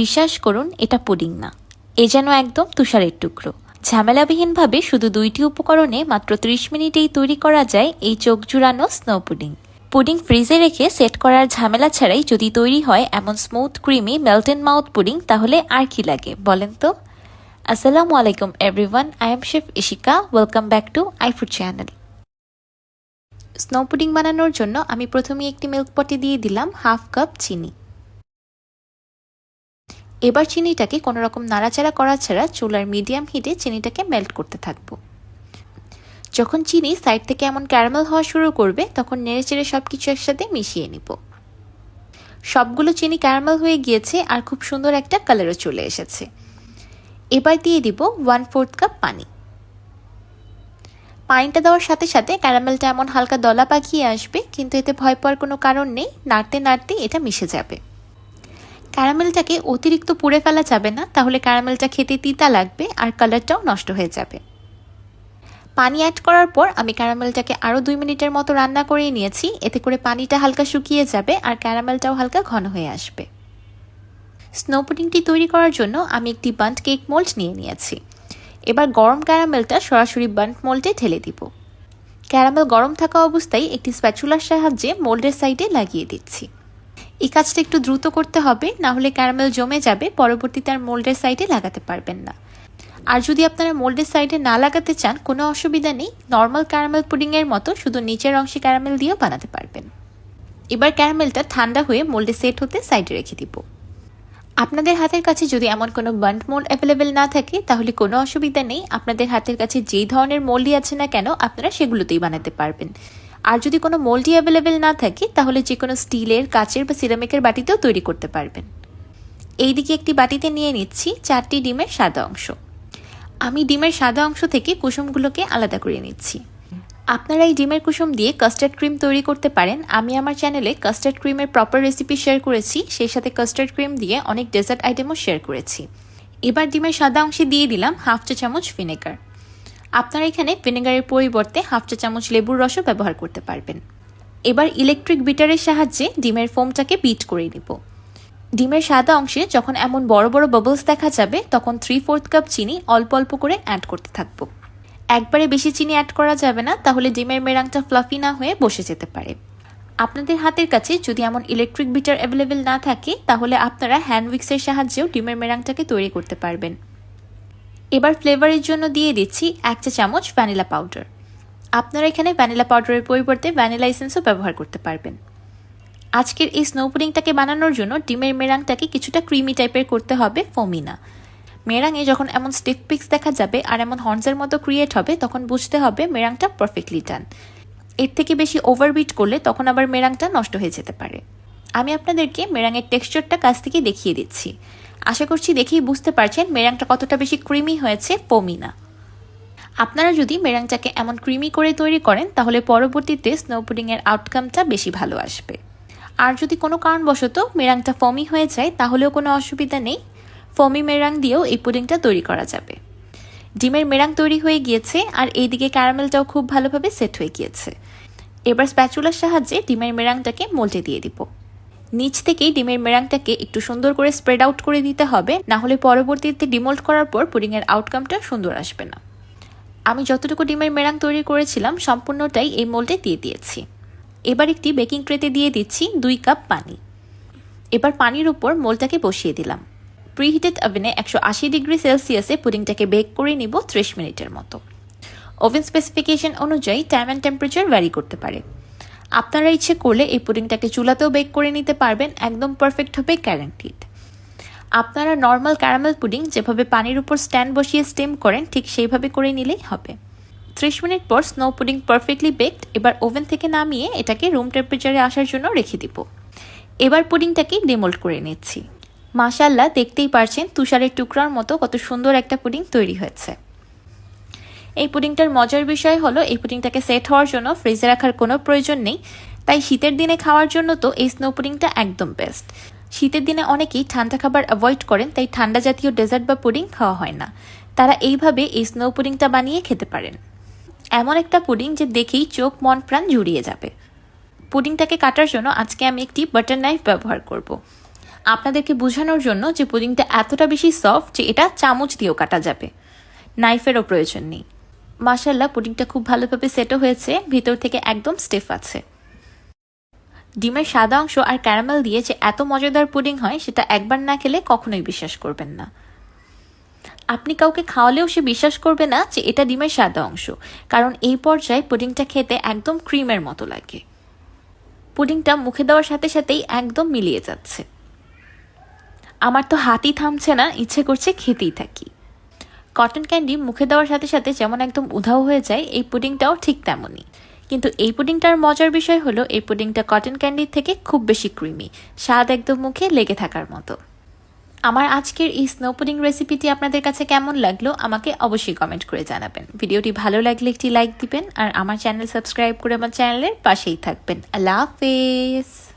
বিশ্বাস করুন, এটা পুডিং না। এ যেন একদম তুষারের টুকরো। ঝামেলাবিহীনভাবে শুধু দুইটি উপকরণে মাত্র 30 মিনিটেই তৈরি করা যায় এই চোখ জুড়ানো স্নো পুডিং পুডিং ফ্রিজে রেখে সেট করার ঝামেলা ছাড়াই যদি তৈরি হয় এমন smooth creamy melt in mouth pudding তাহলে আর কি লাগে, বলেন তো? আসসালামু আলাইকুম everyone I am chef Ishika welcome back to iFood channel snow pudding বানানোর জন্য আমি প্রথমে একটি মিল্ক পটে দিয়ে দিলাম হাফ কাপ চিনি। এবার চিনিটাকে কোনো রকম নাড়াচাড়া করা ছাড়া চুলার মিডিয়াম হিটে চিনিটাকে মেল্ট করতে থাকব। যখন চিনি সাইড থেকে এমন ক্যারামেল হওয়া শুরু করবে, তখন নেড়ে চেড়ে সব কিছু একসাথে মিশিয়ে নিব। সবগুলো চিনি ক্যারামেল হয়ে গিয়েছে আর খুব সুন্দর একটা কালারও চলে এসেছে। এবার দিয়ে দিব ওয়ান ফোর্থ কাপ পানি। পানিটা দেওয়ার সাথে সাথে ক্যারামেলটা এমন হালকা দলা পাকিয়ে আসবে, কিন্তু এতে ভয় পাওয়ার কোনো কারণ নেই, নাড়তে নাড়তে এটা মিশে যাবে। ক্যারামেলটাকে অতিরিক্ত পুড়ে ফেলা যাবে না, তাহলে ক্যারামেলটা খেতে তিতা লাগবে আর কালারটাও নষ্ট হয়ে যাবে। পানি অ্যাড করার পর আমি ক্যারামেলটাকে আরও দুই মিনিটের মতো রান্না করে নিয়েছি, এতে করে পানিটা হালকা শুকিয়ে যাবে আর ক্যারামেলটাও হালকা ঘন হয়ে আসবে। স্নো পুডিংটি তৈরি করার জন্য আমি একটি বান্ট কেক মোল্ড নিয়ে নিয়েছি। এবার গরম ক্যারামেলটা সরাসরি বান্ট মোল্ডে ঢেলে দিব। ক্যারামেল গরম থাকা অবস্থায় একটি স্প্যাচুলার সাহায্যে মোল্ডের সাইডে লাগিয়ে দিচ্ছি। এই কাজটা একটু দ্রুত করতে হবে, না হলে ক্যারামেল জমে যাবে, পরবর্তীতে আর মোল্ডের সাইডে লাগাতে পারবেন না। আর যদি আপনারা মোল্ডের সাইডে না লাগাতে চান, কোনো অসুবিধা নেই, নর্মাল ক্যারামেল পুডিংয়ের মতো শুধু নিচের অংশে ক্যারামেল দিয়েও বানাতে পারবেন। এবার ক্যারামেলটা ঠান্ডা হয়ে মোল্ডে সেট হতে সাইডে রেখে দিব। আপনাদের হাতের কাছে যদি এমন কোনো বান্ড মোল্ড অ্যাভেলেবেল না থাকে, তাহলে কোনো অসুবিধা নেই। আপনাদের হাতের কাছে যেই ধরনের মোল্ডই আছে না কেন, আপনারা সেগুলোতেই বানাতে পারবেন। আর যদি কোনো মোল্ডই অ্যাভেলেবেল না থাকে, তাহলে যে কোনো স্টিলের, কাচের বা সিরামিকের বাটিতেও তৈরি করতে পারবেন। এইদিকে একটি বাটিতে নিয়ে নিচ্ছি চারটি ডিমের সাদা অংশ। আমি ডিমের সাদা অংশ থেকে কুসুমগুলোকে আলাদা করে নিচ্ছি। আপনারা এই ডিমের কুসুম দিয়ে কাস্টার্ড ক্রিম তৈরি করতে পারেন। আমি আমার চ্যানেলে কাস্টার্ড ক্রিমের প্রপার রেসিপি শেয়ার করেছি। সেই সাথে কাস্টার্ড ক্রিম দিয়ে অনেক ডেজার্ট আইটেমও শেয়ার করেছি। এবার ডিমের সাদা অংশে দিয়ে দিলাম হাফ চা চামচ ভিনেগার আপনারা এখানে ভিনেগারের পরিবর্তে হাফ চা চামচ লেবুর রসও ব্যবহার করতে পারবেন। এবার ইলেকট্রিক বিটারের সাহায্যে ডিমের ফোমটাকে বিট করে নিব। ডিমের সাদা অংশে যখন এমন বড় বড় বাবলস দেখা যাবে, তখন থ্রি ফোর্থ কাপ চিনি অল্প অল্প করে অ্যাড করতে থাকব। একবারে বেশি চিনি অ্যাড করা যাবে না, তাহলে ডিমের মেরাংটা ফ্লাফি না হয়ে বসে যেতে পারে। আপনাদের হাতের কাছে যদি এমন ইলেকট্রিক বিটার অ্যাভেলেবেল না থাকে, তাহলে আপনারা হ্যান্ড উইক্সের সাহায্যেও ডিমের মেরাংটাকে তৈরি করতে পারবেন। এবার ফ্লেভারের জন্য দিয়ে দিচ্ছি এক চা চামচ ভ্যানিলা পাউডার আপনারা এখানে ভ্যানিলা পাউডারের পরিবর্তে ভ্যানিলা এসেন্সও ব্যবহার করতে পারবেন। আজকের এই স্নো পুডিংটাকে বানানোর জন্য ডিমের মেরাংটাকে কিছুটা ক্রিমি টাইপের করতে হবে ফোমি না মেরাঙে যখন এমন স্টিফ পিক্স দেখা যাবে আর এমন হর্নসের মতো ক্রিয়েট হবে, তখন বুঝতে হবে মেরাংটা পারফেক্টলি ডান এর থেকে বেশি ওভারবিট করলে তখন আবার মেরাংটা নষ্ট হয়ে যেতে পারে। আমি আপনাদেরকে মেরাঙের টেক্সচারটা কাছ থেকে দেখিয়ে দিচ্ছি। আশা করছি দেখেই বুঝতে পারছেন মেরাংটা কতটা বেশি ক্রিমি হয়েছে পমিনা। আপনারা যদি মেরাংটাকে এমন ক্রিমি করে তৈরি করেন, তাহলে পরবর্তীতে স্নো পুডিংয়ের আউটকামটা বেশি ভালো আসবে। আর যদি কোনো কারণবশত মেরাংটা ফমি হয়ে যায়, তাহলেও কোনো অসুবিধা নেই। ফমি মেরাং দিয়েও এই পুডিংটা তৈরি করা যাবে। ডিমের মেরাং তৈরি হয়ে গিয়েছে, আর এইদিকে ক্যারামেলটাও খুব ভালোভাবে সেট হয়ে গিয়েছে। এবার স্প্যাচুলার সাহায্যে ডিমের মেরাংটাকে মোল্টে দিয়ে দিব। নিচ থেকেই ডিমের মেরাংটাকে একটু সুন্দর করে স্প্রেড আউট করে দিতে হবে, না হলে পরবর্তীতে ডিমোল্ট করার পর পুডিংয়ের আউটকামটা সুন্দর আসবে না। আমি যতটুকু ডিমের মেরাং তৈরি করেছিলাম, সম্পূর্ণটাই এই মোল্ডে দিয়ে দিয়েছি। এবার একটি বেকিং ট্রেতে দিয়ে দিচ্ছি দুই কাপ পানি। এবার পানির উপর মোলটাকে বসিয়ে দিলাম। প্রিহিটেড ওভেনে একশো আশি ডিগ্রি সেলসিয়াসে পুডিংটাকে বেক করে নিব ত্রিশ মিনিটের মতো। ওভেন স্পেসিফিকেশন অনুযায়ী টাইম অ্যান্ড টেম্পারেচার ভ্যারি করতে পারে। আপনারা ইচ্ছে করলে এই পুডিংটাকে চুলাতেও বেক করে নিতে পারবেন, একদম পারফেক্ট হবে গ্যারান্টিড আপনারা নর্মাল ক্যারামেল পুডিং যেভাবে পানির উপর স্ট্যান্ড বসিয়ে স্টিম করেন, ঠিক সেইভাবে করে নিলেই হবে। ত্রিশ মিনিট পর স্নো পুডিং পারফেক্টলি বেকড এবার ওভেন থেকে নামিয়ে এটাকে রুম টেম্পারেচারে আসার জন্য রেখে দিব। এবার পুডিংটাকে ডিমোল্ড করে নিচ্ছি। মাশাল্লাহ দেখতেই পারছেন তুষারের টুকরার মতো কত সুন্দর একটা পুডিং তৈরি হয়েছে। এই পুডিংটার মজার বিষয় হলো, এই পুডিংটাকে সেট হওয়ার জন্য ফ্রিজে রাখার কোনো প্রয়োজন নেই। তাই শীতের দিনে খাওয়ার জন্য তো এই স্নো পুডিংটা একদম বেস্ট শীতের দিনে অনেকেই ঠান্ডা খাবার অ্যাভয়েড করেন, তাই ঠান্ডা জাতীয় ডেজার্ট বা পুডিং খাওয়া হয় না। তারা এইভাবে এই স্নো পুডিংটা বানিয়ে খেতে পারেন। এমন একটা পুডিং যে দেখেই চোখ, মন, প্রাণ জুড়িয়ে যাবে। পুডিংটাকে কাটার জন্য আজকে আমি একটি বাটার নাইফ ব্যবহার করব। আপনাদেরকে বোঝানোর জন্য যে পুডিংটা এতটা বেশি সফট যে এটা চামচ দিয়েও কাটা যাবে। নাইফেরও প্রয়োজন নেই। মাসাল্লাহ পুডিংটা খুব ভালোভাবে সেটও হয়েছে, ভিতর থেকে একদম স্টেফ আছে। ডিমের সাদা অংশ আর ক্যারামেল দিয়ে যে এত মজাদার পুডিং হয়, সেটা একবার না খেলে কখনোই বিশ্বাস করবেন না। আপনি কাউকে খাওয়ালেও সে বিশ্বাস করবে না যে এটা ডিমের সাদা অংশ, কারণ এই পর্যায়ে পুডিংটা খেতে একদম ক্রিমের মতো লাগে। পুডিংটা মুখে দেওয়ার সাথে সাথেই একদম মিলিয়ে যাচ্ছে। আমার তো হাতই থামছে না, ইচ্ছে করছে খেতেই থাকি। কটন ক্যান্ডি মুখে দেওয়ার সাথে সাথে যেমন একদম উধাও হয়ে যায়, এই পুডিংটাও ঠিক তেমনই। কিন্তু এই পুডিংটার মজার বিষয় হলো, এই পুডিংটা কটন ক্যান্ডির থেকে খুব বেশি ক্রিমি স্বাদ একদম মুখে লেগে থাকার মতো। আমার আজকের এই স্নো পুডিং রেসিপিটি আপনাদের কাছে কেমন লাগল, আমাকে অবশ্যই কমেন্ট করে জানাবেন। ভিডিওটি ভালো লাগলে একটি লাইক দিবেন, আর আমার চ্যানেল সাবস্ক্রাইব করে আমার চ্যানেলের পাশেই থাকবেন। আল্লাহ হাফেজ!